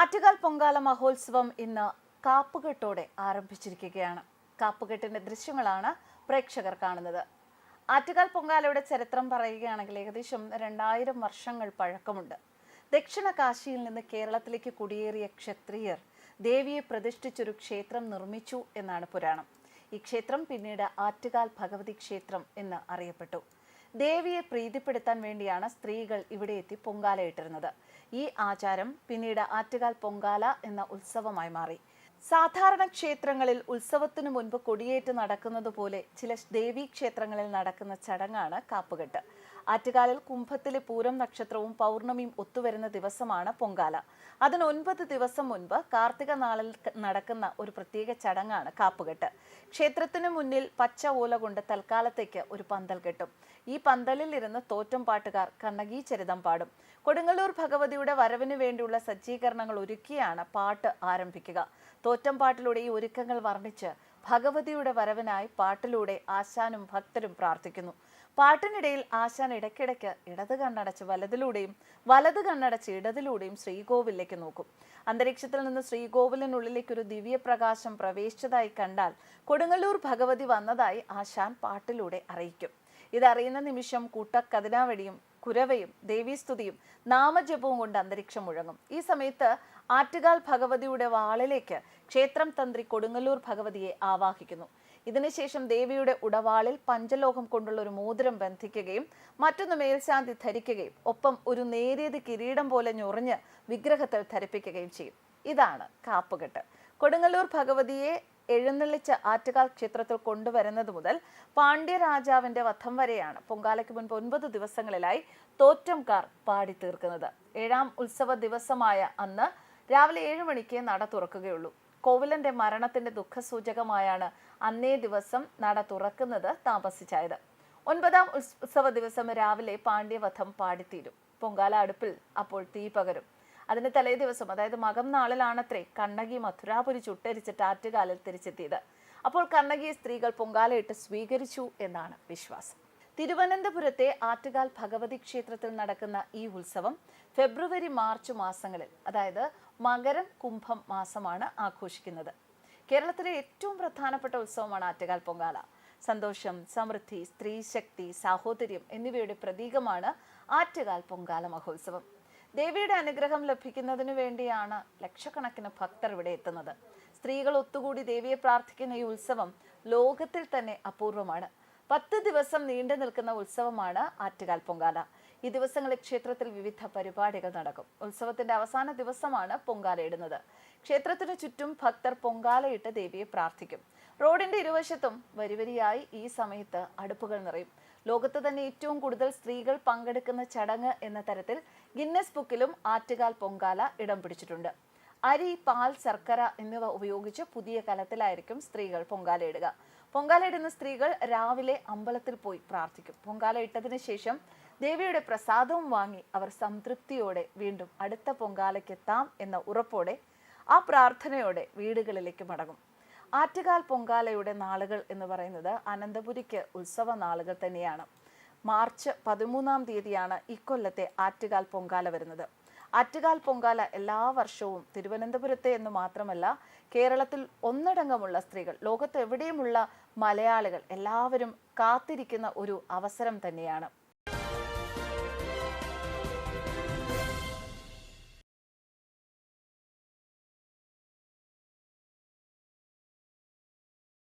ആറ്റുകാൽ പൊങ്കാല മഹോത്സവം ഇന്ന് കാപ്പുകെട്ടോടെ ആരംഭിച്ചിരിക്കുകയാണ്. കാപ്പുകെട്ടിന്റെ ദൃശ്യങ്ങളാണ് പ്രേക്ഷകർ കാണുന്നത്. ആറ്റുകാൽ പൊങ്കാലയുടെ ചരിത്രം പറയുകയാണെങ്കിൽ ഏകദേശം രണ്ടായിരം വർഷങ്ങൾ പഴക്കമുണ്ട്. ദക്ഷിണ കാശിയിൽ നിന്ന് കേരളത്തിലേക്ക് കുടിയേറിയ ക്ഷത്രിയർ ദേവിയെ പ്രതിഷ്ഠിച്ചൊരു ക്ഷേത്രം നിർമ്മിച്ചു എന്നാണ് പുരാണം. ഈ ക്ഷേത്രം പിന്നീട് ആറ്റുകാൽ ഭഗവതി ക്ഷേത്രം എന്ന് അറിയപ്പെട്ടു. ദേവിയെ പ്രീതിപ്പെടുത്താൻ വേണ്ടിയാണ് സ്ത്രീകൾ ഇവിടെ എത്തി പൊങ്കാലയിട്ടിരുന്നത് ഈ ആചാരം പിന്നീട് ആറ്റുകാൽ പൊങ്കാല എന്ന ഉത്സവമായി മാറി. സാധാരണ ക്ഷേത്രങ്ങളിൽ ഉത്സവത്തിനു മുൻപ് കൊടിയേറ്റ് നടക്കുന്നത് പോലെ ചില ദേവീ ക്ഷേത്രങ്ങളിൽ നടക്കുന്ന ചടങ്ങാണ് കാപ്പുകെട്ട്. ആറ്റുകാലിൽ കുംഭത്തിലെ പൂരം നക്ഷത്രവും പൗർണമിയും ഒത്തുവരുന്ന ദിവസമാണ് പൊങ്കാല. അതിന് ഒൻപത് ദിവസം മുൻപ് കാർത്തിക നാളിൽ നടക്കുന്ന ഒരു പ്രത്യേക ചടങ്ങാണ് കാപ്പുകെട്ട്. ക്ഷേത്രത്തിനു മുന്നിൽ പച്ച ഓല കൊണ്ട് തൽക്കാലത്തേക്ക് ഒരു പന്തൽ കെട്ടും. ഈ പന്തലിൽ ഇരുന്ന് തോറ്റം പാട്ടുകാർ കണ്ണകീ ചരിതം പാടും. കൊടുങ്ങല്ലൂർ ഭഗവതിയുടെ വരവിന് വേണ്ടിയുള്ള സജ്ജീകരണങ്ങൾ ഒരുക്കിയാണ് പാട്ട് ആരംഭിക്കുക. തോറ്റം പാട്ടിലൂടെ ഈ ഒരുക്കങ്ങൾ വർണിച്ച് ഭഗവതിയുടെ വരവിനായി പാട്ടിലൂടെ ആശാനും ഭക്തരും പ്രാർത്ഥിക്കുന്നു. പാട്ടിനിടയിൽ ആശാൻ ഇടയ്ക്കിടയ്ക്ക് ഇടത് കണ്ണടച്ച് വലതിലൂടെയും വലത് കണ്ണടച്ച് ഇടതിലൂടെയും ശ്രീകോവിലേക്ക് നോക്കും. അന്തരീക്ഷത്തിൽ നിന്ന് ശ്രീകോവിലിനുള്ളിലേക്ക് ഒരു ദിവ്യപ്രകാശം പ്രവേശിച്ചതായി കണ്ടാൽ കൊടുങ്ങല്ലൂർ ഭഗവതി വന്നതായി ആശാൻ പാട്ടിലൂടെ അറിയിക്കും. ഇതറിയുന്ന നിമിഷം കൂട്ടക്കതിനാവടിയും കുരവയും ദേവീസ്തുതിയും നാമജപവും കൊണ്ട് അന്തരീക്ഷം മുഴങ്ങും. ഈ സമയത്ത് ആറ്റുകാൽ ഭഗവതിയുടെ വാളിലേക്ക് ക്ഷേത്രം തന്ത്രി കൊടുങ്ങല്ലൂർ ഭഗവതിയെ ആവാഹിക്കുന്നു. ഇതിനുശേഷം ദേവിയുടെ ഉടവാളിൽ പഞ്ചലോഹം കൊണ്ടുള്ള ഒരു മോതിരം ബന്ധിക്കുകയും മറ്റൊന്ന് മേൽശാന്തി ധരിക്കുകയും ഒപ്പം ഒരു നേരിയത് കിരീടം പോലെ ഞൊറിഞ്ഞ് വിഗ്രഹത്തിൽ ധരിപ്പിക്കുകയും ചെയ്യും. ഇതാണ് കാപ്പുകെട്ട്. കൊടുങ്ങല്ലൂർ ഭഗവതിയെ എഴുന്നള്ളിച്ച് ആറ്റുകാൽ ക്ഷേത്രത്തിൽ കൊണ്ടുവരുന്നത് മുതൽ പാണ്ഡ്യരാജാവിന്റെ വധം വരെയാണ് പൊങ്കാലയ്ക്ക് മുൻപ് ഒൻപത് ദിവസങ്ങളിലായി തോറ്റംകാർ പാടി തീർക്കുന്നത് ഏഴാം ഉത്സവ ദിവസമായ അന്ന് രാവിലെ ഏഴ് മണിക്ക് നട തുറക്കുകയുള്ളൂ. കോവിലന്റെ മരണത്തിന്റെ ദുഃഖസൂചകമായാണ് അന്നേ ദിവസം നട തുറക്കുന്നത് താമസിച്ചായത്. ഒൻപതാം ഉത്സ്- ഉത്സവ ദിവസം രാവിലെ പാണ്ഡ്യവധം പാടിത്തീരും. പൊങ്കാല അടുപ്പിൽ അപ്പോൾ തീ പകരും. അതിന് തലേ ദിവസം അതായത് മകം നാളിലാണത്രേ കണ്ണകി മധുരാപുരി ചുട്ടരിച്ചിട്ട് ആറ്റുകാലിൽ തിരിച്ചെത്തിയത്. അപ്പോൾ കണ്ണകിയെ സ്ത്രീകൾ പൊങ്കാലയിട്ട് സ്വീകരിച്ചു എന്നാണ് വിശ്വാസം. തിരുവനന്തപുരത്തെ ആറ്റുകാൽ ഭഗവതി ക്ഷേത്രത്തിൽ നടക്കുന്ന ഈ ഉത്സവം ഫെബ്രുവരി മാർച്ച് മാസങ്ങളിൽ അതായത് മകരം കുംഭം മാസമാണ് ആഘോഷിക്കുന്നത്. കേരളത്തിലെ ഏറ്റവും പ്രധാനപ്പെട്ട ഉത്സവമാണ് ആറ്റുകാൽ പൊങ്കാല. സന്തോഷം സമൃദ്ധി സ്ത്രീശക്തി സാഹോദര്യം എന്നിവയുടെ പ്രതീകമാണ് ആറ്റുകാൽ പൊങ്കാല മഹോത്സവം. ദേവിയുടെ അനുഗ്രഹം ലഭിക്കുന്നതിന് വേണ്ടിയാണ് ലക്ഷക്കണക്കിന് ഭക്തർ ഇവിടെ എത്തുന്നത്. സ്ത്രീകൾ ഒത്തുകൂടി ദേവിയെ പ്രാർത്ഥിക്കുന്ന ഈ ഉത്സവം ലോകത്തിൽ തന്നെ അപൂർവമാണ്. പത്ത് ദിവസം നീണ്ടു നിൽക്കുന്ന ഉത്സവമാണ് ആറ്റുകാൽ പൊങ്കാല. ഈ ദിവസങ്ങളിൽ ക്ഷേത്രത്തിൽ വിവിധ പരിപാടികൾ നടക്കും. ഉത്സവത്തിന്റെ അവസാന ദിവസമാണ് പൊങ്കാലയിടുന്നത് ക്ഷേത്രത്തിനു ചുറ്റും ഭക്തർ പൊങ്കാലയിട്ട് ദേവിയെ പ്രാർത്ഥിക്കും. റോഡിന്റെ ഇരുവശത്തും വരിവരിയായി ഈ സമയത്ത് അടുപ്പുകൾ നിറയും. ലോകത്ത് തന്നെ ഏറ്റവും കൂടുതൽ സ്ത്രീകൾ പങ്കെടുക്കുന്ന ചടങ്ങ് എന്ന തരത്തിൽ ഗിന്നസ് ബുക്കിലും ആറ്റുകാൽ പൊങ്കാല ഇടം പിടിച്ചിട്ടുണ്ട്. അരി പാൽ ശർക്കര എന്നിവ ഉപയോഗിച്ച് പുതിയ കലത്തിലായിരിക്കും സ്ത്രീകൾ പൊങ്കാലയിടുക. പൊങ്കാലയിടുന്ന സ്ത്രീകൾ രാവിലെ അമ്പലത്തിൽ പോയി പ്രാർത്ഥിക്കും. പൊങ്കാല ഇട്ടതിന് ശേഷം ദേവിയുടെ പ്രസാദവും വാങ്ങി അവർ സംതൃപ്തിയോടെ വീണ്ടും അടുത്ത പൊങ്കാലയ്ക്കെത്താം എന്ന ഉറപ്പോടെ ആ പ്രാർത്ഥനയോടെ വീടുകളിലേക്ക് മടങ്ങും. ആറ്റുകാൽ പൊങ്കാലയുടെ നാളുകൾ എന്ന് പറയുന്നത് അനന്തപുരിക്ക് ഉത്സവ നാളുകൾ തന്നെയാണ്. മാർച്ച് പതിമൂന്നാം തീയതിയാണ് ഇക്കൊല്ലത്തെ ആറ്റുകാൽ പൊങ്കാല വരുന്നത്. ആറ്റുകാൽ പൊങ്കാല എല്ലാ വർഷവും തിരുവനന്തപുരത്തെ എന്ന് മാത്രമല്ല കേരളത്തിൽ ഒന്നടങ്കമുള്ള സ്ത്രീകൾ ലോകത്ത് എവിടെയുമുള്ള മലയാളികൾ എല്ലാവരും കാത്തിരിക്കുന്ന ഒരു അവസരം തന്നെയാണ്.